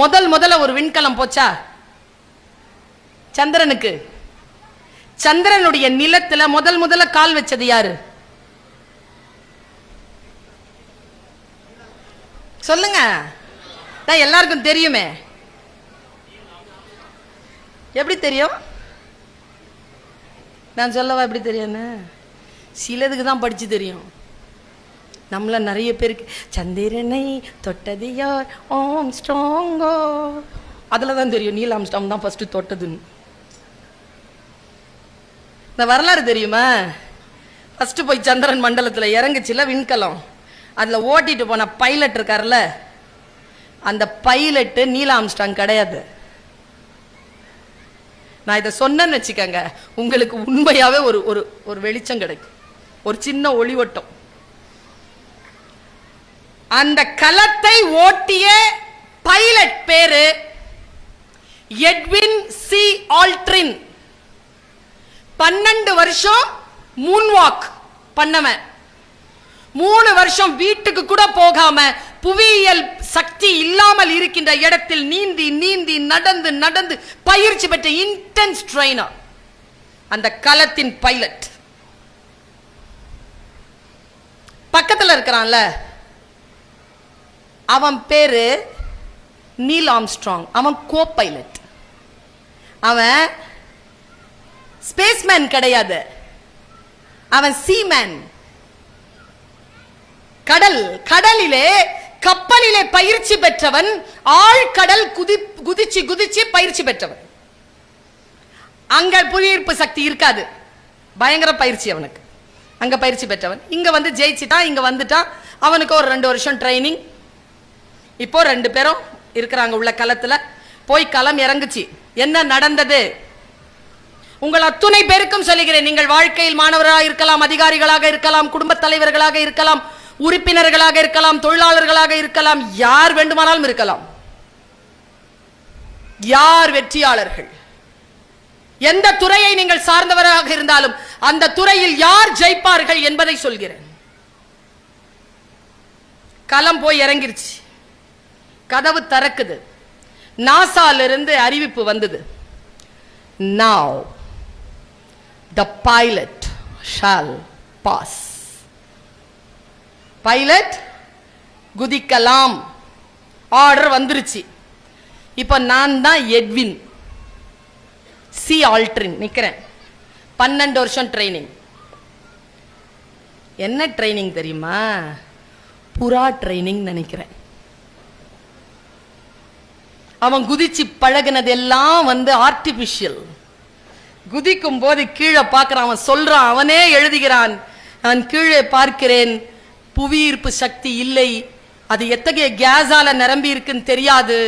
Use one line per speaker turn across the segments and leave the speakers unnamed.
முதல் முதல்ல ஒரு விண்கலம் போச்சா? சந்திரனுக்கு. சந்திரனுடைய நிலத்துல முதல் முதல்ல கால் வச்சது யாரு? சொல்லுங்க. தான் எல்லாருக்கும் தெரியுமே. எப்படி தெரியும்? நான் சொல்லவா எப்படி தெரியும்னு? சிலதுக்கு தான் படிச்சு தெரியும். நம்மளாம் நிறைய பேருக்கு சந்திரனை தொட்டது யார்? ஓம் ஸ்ட்ராங்கோ அதில் தான் தெரியும் நீல் ஆம்ஸ்டாங் தான் ஃபஸ்ட்டு தொட்டதுன்னு. இந்த வரலாறு தெரியுமா? ஃபஸ்ட்டு போய் சந்திரன் மண்டலத்தில் இறங்குச்சுல விண்கலம். அதில் ஓட்டிட்டு போன பைலட் இருக்கார்ல அந்த பைலட்டு நீல் ஆம்ஸ்டாங் கிடையாது. நான் இதை சொன்னேன்னு வச்சுக்கோங்க உங்களுக்கு உண்மையாகவே ஒரு ஒரு ஒரு வெளிச்சம் கிடைக்கும். ஒரு சின்ன ஒளிவட்டம். அந்த கலத்தை ஓட்டிய பைலட் பேரு எட்வின் சி ஆல்ட்ரின் பன்னெண்டு வருஷம் மூன் வாக் பண்ணவன். மூணு வருஷம் வீட்டுக்கு கூட போகாம புவியியல் சக்தி இல்லாமல் இருக்கின்ற இடத்தில் நீந்தி நீந்தி நடந்து நடந்து பயிற்சி பெற்ற இன்டென்ஸ் ட்ரெயினர் அந்த களத்தின் பைலட் பக்கத்தில் இருக்கிறான்ல அவன் பேரு நீல் ஆம்ஸ்ட்ராங். அவன் கோ பைலட் அவன் ஸ்பேஸ்மேன் கிடையாது. அவன் சீமேன் கடல் கடலிலே கப்பலிலே பயிற்சி பெற்றவன் ஆழ்கடல் குதி குதிச்சு குதிச்சு பயிற்சி பெற்றவன். அங்க புவியீர்ப்பு சக்தி இருக்காது. பயங்கர பயிற்சி அவனுக்கு. அங்க பயிற்சி பெற்றவன். இங்க வந்து ஜெயிச்சிட்டான் இங்க வந்துட்டான். அவனுக்கு ஒரு ரெண்டு வருஷம் ட்ரைனிங் இப்போ ரெண்டு பேரும் இருக்கிறாங்க உள்ள களத்துல. போய் களம் இறங்குச்சு. என்ன நடந்தது? உங்கள் அத்துணை பேருக்கும் சொல்லுகிறேன். நீங்கள் வாழ்க்கையில் மாணவராக இருக்கலாம் அதிகாரிகளாக இருக்கலாம் குடும்பத் தலைவர்களாக இருக்கலாம் உறுப்பினர்களாக இருக்கலாம் தொழிலாளர்களாக இருக்கலாம் யார் வேண்டுமானாலும் இருக்கலாம். யார் வெற்றியாளர்கள்? எந்த துறையை நீங்கள் சார்ந்தவராக இருந்தாலும் அந்த துறையில் யார் ஜெயிப்பார்கள் என்பதை சொல்கிறேன். களம் போய் இறங்கிருச்சு. கதவு திறக்குது. நாசால இருந்து அறிவிப்பு வந்தது. Now the pilot shall pass pilot குதிக்கலாம். Order வந்துருச்சு. இப்போ நான் தான் எட்வின் சி ஆல்ட்ரின் நிக்கிறேன். பன்னெண்டு வருஷம் ட்ரைனிங் என்ன ட்ரைனிங் தெரியுமா? புறா ட்ரைனிங் நினைக்கிறேன். அவன் குதிச்சு பழகுனது எல்லாம் வந்து ஆர்டிபிஷியல் குதிக்கும் போது கீழே பார்க்குறான் அவன் சொல்றான் அவனே எழுதுகிறான் நான் கீழே பார்க்கிறேன் புவியீர்ப்பு சக்தி இல்லை அது எத்தகைய கேஸால நிரம்பி இருக்குன்னு தெரியாது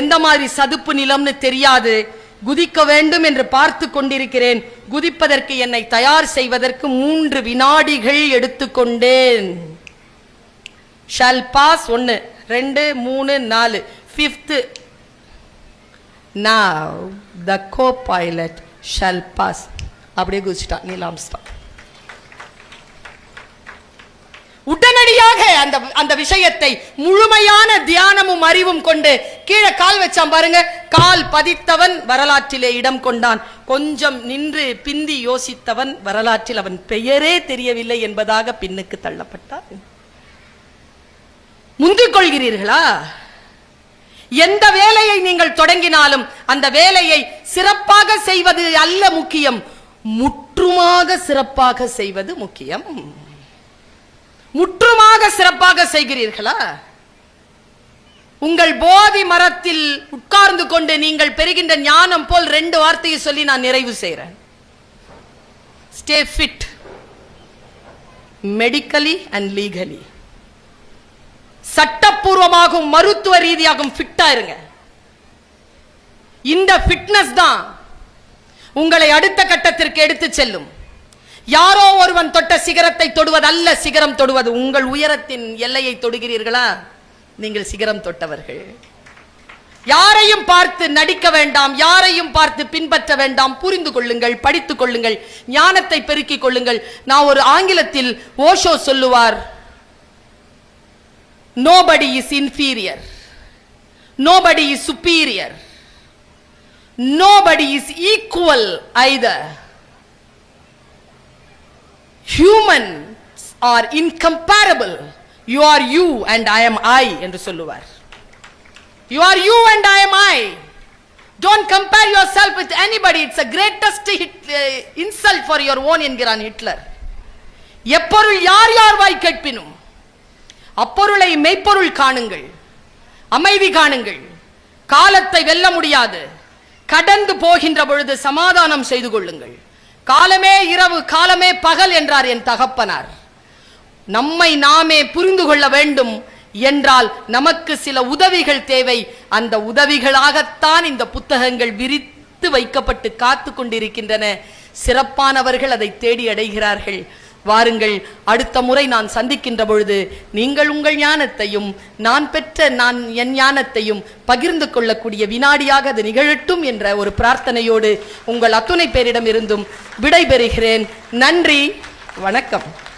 எந்த மாதிரி சதுப்பு நிலம்னு தெரியாது குதிக்க வேண்டும் என்று பார்த்து கொண்டிருக்கிறேன் குதிப்பதற்கு என்னை தயார் செய்வதற்கு மூன்று வினாடிகள் எடுத்துக்கொண்டேன். ஷால் பாஸ் ஒன்று ரெண்டு மூணு நாலு fifth now the co-pilot shall pass. அப்படியே குதிச்சிட்டான் நீலாம்ஸ்டான் உடனடியாக அந்த அந்த விஷயத்தை முழுமையான தியானமும் அறிவும் கொண்டு கீழே கால் வச்சான் பாருங்க. கால் பதித்தவன் வரலாற்றிலே இடம் கொண்டான். கொஞ்சம் நின்று பிந்தி யோசித்தவன் வரலாற்றில் அவன் பெயரே தெரியவில்லை என்பதாக பின்னுக்கு தள்ளப்பட்டான். முந்திக் கொள்கிறீர்களா? எந்த வேலையை நீங்கள் தொடங்கினாலும் அந்த வேலையை சிறப்பாக செய்வது அல்ல முக்கியம். முற்றுமாக சிறப்பாக செய்வது முக்கியம். முற்றுமாக சிறப்பாக செய்கிறீர்களா? உங்கள் போதி மரத்தில் உட்கார்ந்து கொண்டு நீங்கள் பெறுகின்ற ஞானம் போல் ரெண்டு வார்த்தையை சொல்லி நான் நிறைவு செய்கிறேன் stay fit medically and legally சட்டப்பூர்வமாகவும் மருத்துவ ரீதியாகவும் ஃபிட்டா இருங்க. இந்த ஃபிட்னஸ் தான் உங்களை அடுத்த கட்டத்திற்கு எடுத்து செல்லும். யாரோ ஒருவன் தொட்ட சிகரத்தை தொடுவதல்ல சிகரம் தொடுவது உங்கள் உயரத்தின் எல்லையை தொடுகிறீர்களா? நீங்கள் சிகரம் தொட்டவர்கள். யாரையும் பார்த்து நடிக்க வேண்டாம் யாரையும் பார்த்து பின்பற்ற வேண்டாம் புரிந்து கொள்ளுங்கள் படித்துக் கொள்ளுங்கள் ஞானத்தை பெருக்கிக் கொள்ளுங்கள். நான் ஒரு ஆங்கிலத்தில் ஓஷோ சொல்லுவார் nobody is inferior nobody is superior nobody is equal either humans are incomparable you are you and i am i என்று சொல்லுவார் you are you and i am i don't compare yourself with anybody it's a greatest hit, uh, insult for your own என்கிறான் Hitler எப்பொருள் யார் யார் வாய் கேட்பினும் அப்பொருளை மெய்ப்பொருள் காணுங்கள். அமைதி காணுங்கள். காலத்தை வெல்ல முடியாது. கடந்து போகின்ற பொழுது சமாதானம் செய்து கொள்ளுங்கள். காலமே இரவு காலமே பகல் என்றார் என் தகப்பனார். நம்மை நாமே புரிந்து கொள்ள வேண்டும் என்றால் நமக்கு சில உதவிகள் தேவை. அந்த உதவிகளாகத்தான் இந்த புத்தகங்கள் விரித்து வைக்கப்பட்டு காத்து கொண்டிருக்கின்றன. சிறப்பானவர்கள் அதை தேடி அடைகிறார்கள். வாருங்கள் அடுத்த முறை நான் சந்திக்கின்ற பொழுது நீங்கள் உங்கள் ஞானத்தையும் நான் பெற்ற நான் என் ஞானத்தையும் பகிர்ந்து கொள்ளக்கூடிய வினாடியாக அது நிகழட்டும் என்ற ஒரு பிரார்த்தனையோடு உங்கள் அத்துணை பேரிடம் இருந்தும் விடைபெறுகிறேன். நன்றி வணக்கம்.